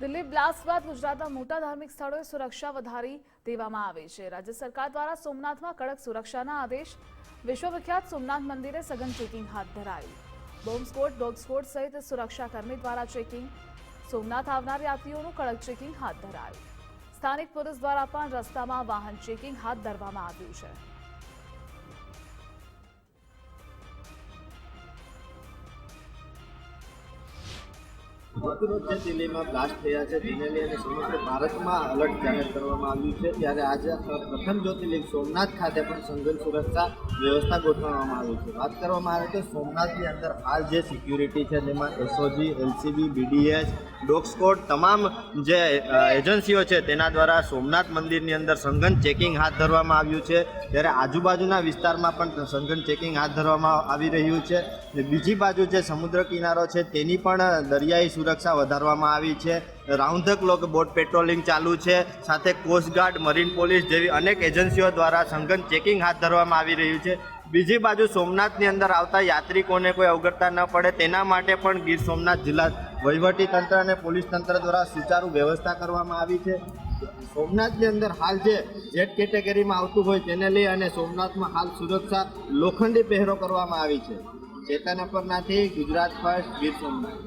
Delhi blast બાદ ગુજરાતના મોટા ધાર્મિક સ્થળોએ સુરક્ષા વધારી દેવામાં આવી છે. રાજ્ય સરકાર દ્વારા સોમનાથમાં કડક સુરક્ષાના આદેશ, વિશ્વવિખ્યાત સોમનાથ મંદિરે સઘન ચેકિંગ હાથ ધરાયું. બોમ્બ સ્કોટ ડોગ સ્કોટ સહિત સુરક્ષાકર્મી દ્વારા ચેકિંગ, સોમનાથ આવનાર યાત્રીઓનું કડક ચેકિંગ હાથ ધરાયું. સ્થાનિક પોલીસ દ્વારા પણ રસ્તામાં વાહન ચેકિંગ હાથ ધરવામાં આવ્યું છે. ગતરોજ દિલ્હીમાં બ્લાસ્ટ થયા છે? તેને લઈને સમગ્ર ભારતમાં અલર્ટ જાહેર કરવામાં આવ્યું છે. ત્યારે આજે પ્રથમ જ્યોતિર્લિંગ સોમનાથ ખાતે પણ સંઘન સુરક્ષા વ્યવસ્થા ગોઠવવામાં આવી છે. વાત કરવામાં આવે તો સોમનાથની અંદર હાલ જે સિક્યુરિટી છે, જેમાં SOG, LCB, BDS, dog squad, તમામ જે એજન્સીઓ છે, તેના દ્વારા સોમનાથ મંદિરની અંદર સંઘન ચેકિંગ હાથ ધરવામાં આવ્યું છે. ત્યારે આજુબાજુના વિસ્તારમાં પણ સંઘન ચેકિંગ હાથ ધરવામાં આવી રહ્યું છે. બીજી બાજુ જે સમુદ્ર કિનારો છે, તેની પણ દરિયાઈ સુરક્ષા વધારવામાં આવી છે. રાઉન્ડ ધ બોટ પેટ્રોલિંગ ચાલુ છે. સાથે કોસ્ટગાર્ડ મરીન પોલીસ જેવી અનેક એજન્સીઓ દ્વારા સઘન ચેકિંગ હાથ ધરવામાં આવી રહ્યું છે. બીજી બાજુ સોમનાથની અંદર આવતા યાત્રિકોને કોઈ અવગડતા ન પડે તેના માટે પણ ગીર સોમનાથ જિલ્લા વહીવટી તંત્ર અને પોલીસ તંત્ર દ્વારા સુચારુ વ્યવસ્થા કરવામાં આવી છે. સોમનાથની અંદર હાલ જે જેટ કેટેગરીમાં આવતું હોય તેને લઈ અને સોમનાથમાં હાલ સુરક્ષા લોખંડી પહેરો કરવામાં આવી છે. ચેતન અપરનાથી ગુજરાત ફર્સ્ટ, ગીર સોમનાથ.